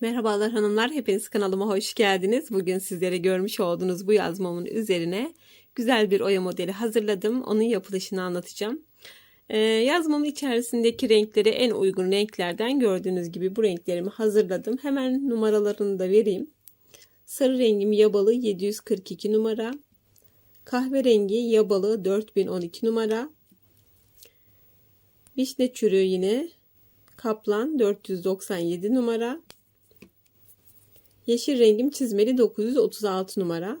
Merhabalar hanımlar, hepiniz kanalıma hoş geldiniz. Bugün sizlere görmüş olduğunuz bu yazmamın üzerine güzel bir oya modeli hazırladım. Onun yapılışını anlatacağım. Ee, yazmamın içerisindeki renkleri en uygun renklerden gördüğünüz gibi bu renklerimi hazırladım. Hemen numaralarını da vereyim. Sarı rengim yabalı 742 numara. Kahverengi yabalı 4012 numara. Vişne çürüğü yine kaplan 497 numara. Yeşil rengim çizmeli 936 numara.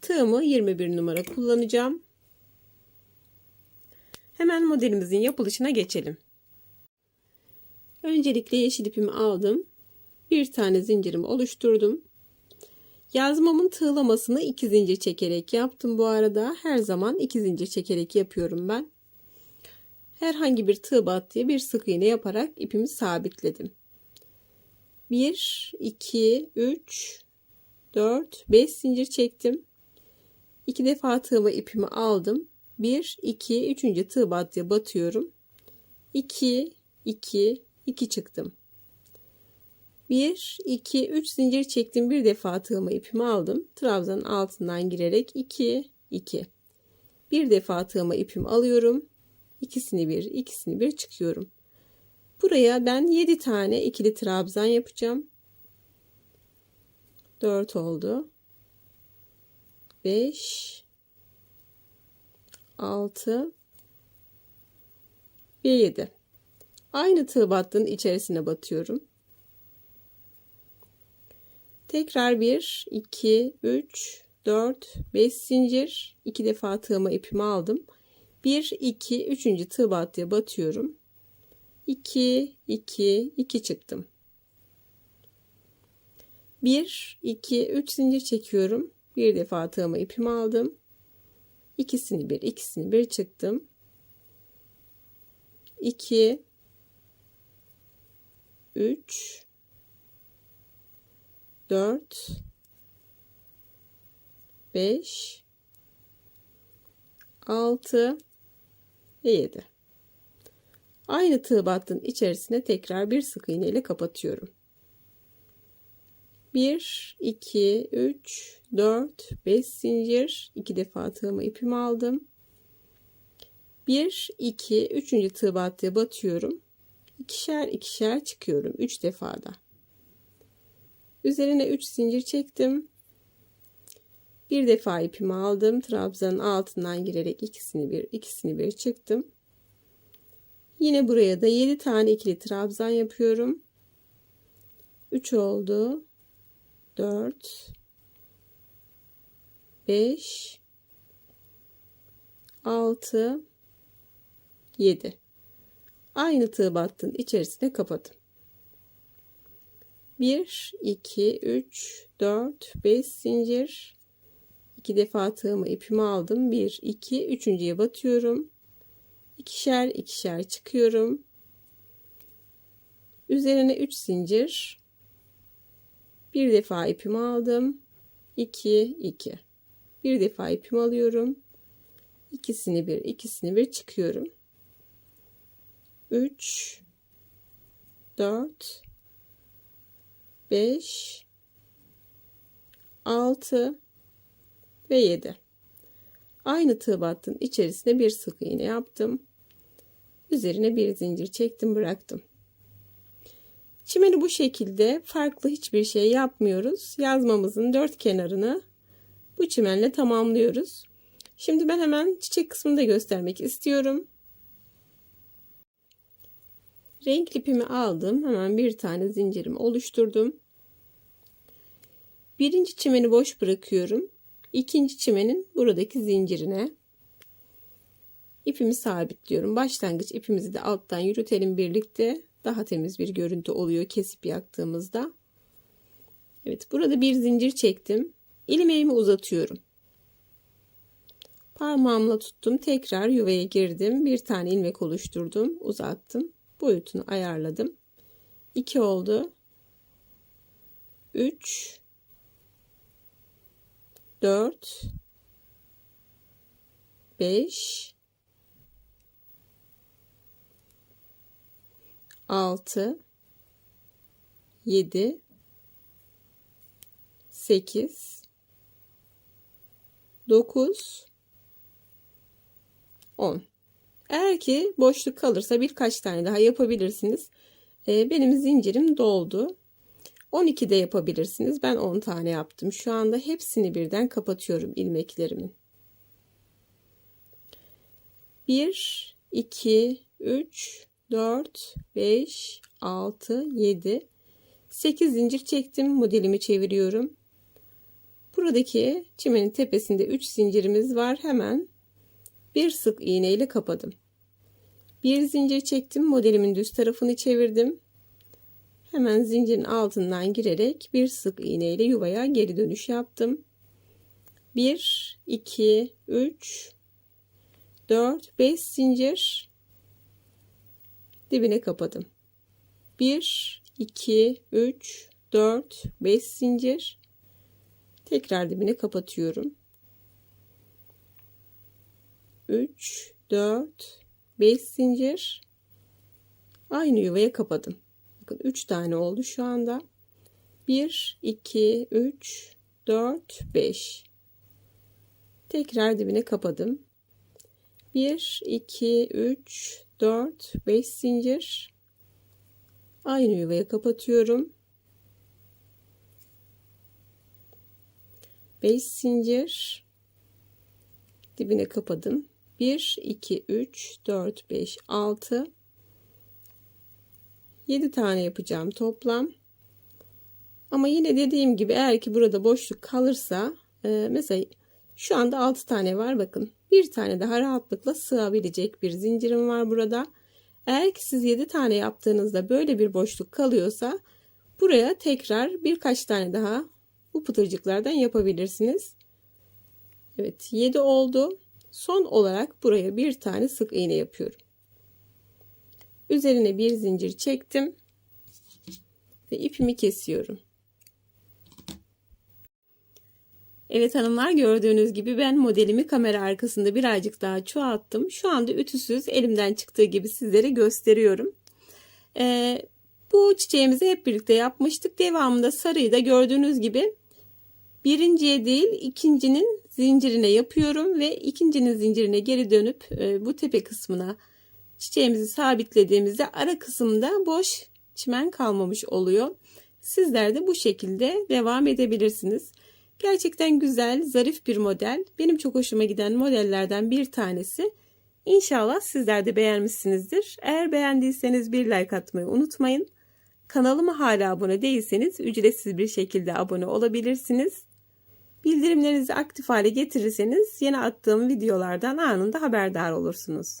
Tığımı 21 numara kullanacağım. Hemen modelimizin yapılışına geçelim. Öncelikle yeşil ipimi aldım. Bir tane zincirimi oluşturdum. Yazmamın tığlamasını iki zincir çekerek yaptım bu arada. Her zaman iki zincir çekerek yapıyorum ben. Herhangi bir tığ battıya bir sık iğne yaparak ipimi sabitledim. 1, 2, 3, 4, 5 zincir çektim. 2 defa tığıma ipimi aldım. 1, 2, 3. tığ battıya batıyorum. 2, 2, 2 çıktım. 1, 2, 3 zincir çektim. Bir defa tığıma ipimi aldım. Trabzanın altından girerek 2, 2. Bir defa tığıma ipimi alıyorum. İkisini bir, ikisini bir çıkıyorum. Buraya ben 7 tane ikili trabzan yapacağım. 4 oldu. 5 6 ve 7. Aynı tığ battığın içerisine batıyorum. Tekrar 1 2 3 4 5 zincir 2 defa tığıma ipimi aldım. 1 2 3. tığ battıya batıyorum. 2 2 2 çıktım. 1 2 3 zincir çekiyorum. Bir defa tığıma ipimi aldım. İkisini bir, ikisini bir çıktım. 2 3 4 5 6 ve 7. Aynı tığ battığın içerisine tekrar bir sık iğne ile kapatıyorum. 1 2 3 4 5 zincir 2 defa tığıma ipimi aldım. 1 2 3. tığ battıya batıyorum. İkişer ikişer çıkıyorum 3 defada. Üzerine 3 zincir çektim. Bir defa ipimi aldım. Trabzanın altından girerek ikisini bir, ikisini bir çıktım. Yine buraya da 7 tane ikili trabzan yapıyorum. 3 oldu. 4 5 6 7 Aynı tığ battığın içerisine kapatın. 1 2 3 4 5 zincir 2 defa tığımı ipimi aldım. 1 2 üçüncüye batıyorum ikişer ikişer çıkıyorum. Üzerine 3 zincir. Bir defa ipimi aldım. 2 2. Bir defa ipimi alıyorum. İkisini bir, ikisini bir çıkıyorum. 3 4 5 6 ve 7. Aynı tığ battın içerisine bir sık iğne yaptım. Üzerine bir zincir çektim bıraktım. Çimeni bu şekilde farklı hiçbir şey yapmıyoruz. Yazmamızın dört kenarını bu çimenle tamamlıyoruz. Şimdi ben hemen çiçek kısmını da göstermek istiyorum. Renk ipimi aldım. Hemen bir tane zincirimi oluşturdum. Birinci çimeni boş bırakıyorum. İkinci çimenin buradaki zincirine ipimi sabitliyorum. Başlangıç ipimizi de alttan yürütelim birlikte. Daha temiz bir görüntü oluyor kesip yaktığımızda. Evet burada bir zincir çektim. İlmeğimi uzatıyorum. Parmağımla tuttum. Tekrar yuvaya girdim. Bir tane ilmek oluşturdum. Uzattım. Boyutunu ayarladım. 2 oldu. 3 4 5 6 7 8 9 10 eğer ki boşluk kalırsa birkaç tane daha yapabilirsiniz. Ee, benim zincirim doldu. 12 de yapabilirsiniz. Ben 10 tane yaptım. Şu anda hepsini birden kapatıyorum ilmeklerimin. 1, 2, 3, 4, 5, 6, 7, 8 zincir çektim. Modelimi çeviriyorum. Buradaki çimenin tepesinde 3 zincirimiz var. Hemen bir sık iğne ile kapadım. Bir zincir çektim. Modelimin düz tarafını çevirdim. Hemen zincirin altından girerek bir sık iğne ile yuvaya geri dönüş yaptım. 1 2 3 4 5 zincir dibine kapadım. 1 2 3 4 5 zincir tekrar dibine kapatıyorum. 3 4 5 zincir aynı yuvaya kapadım. Bakın 3 tane oldu şu anda. 1 2 3 4 5 tekrar dibine kapadım. 1 2 3 4 5 zincir aynı yuvaya kapatıyorum. 5 zincir dibine kapadım. 1 2 3 4 5 6 7 tane yapacağım toplam. Ama yine dediğim gibi eğer ki burada boşluk kalırsa e, mesela şu anda 6 tane var bakın. Bir tane daha rahatlıkla sığabilecek bir zincirim var burada. Eğer ki siz 7 tane yaptığınızda böyle bir boşluk kalıyorsa buraya tekrar birkaç tane daha bu pıtırcıklardan yapabilirsiniz. Evet 7 oldu. Son olarak buraya bir tane sık iğne yapıyorum. Üzerine bir zincir çektim ve ipimi kesiyorum. Evet hanımlar gördüğünüz gibi ben modelimi kamera arkasında birazcık daha çoğalttım. Şu anda ütüsüz elimden çıktığı gibi sizlere gösteriyorum. Ee, bu çiçeğimizi hep birlikte yapmıştık. Devamında sarıyı da gördüğünüz gibi birinciye değil ikincinin zincirine yapıyorum ve ikincinin zincirine geri dönüp e, bu tepe kısmına çiçeğimizi sabitlediğimizde ara kısımda boş çimen kalmamış oluyor. Sizler de bu şekilde devam edebilirsiniz. Gerçekten güzel, zarif bir model. Benim çok hoşuma giden modellerden bir tanesi. İnşallah sizler de beğenmişsinizdir. Eğer beğendiyseniz bir like atmayı unutmayın. Kanalıma hala abone değilseniz ücretsiz bir şekilde abone olabilirsiniz. Bildirimlerinizi aktif hale getirirseniz yeni attığım videolardan anında haberdar olursunuz.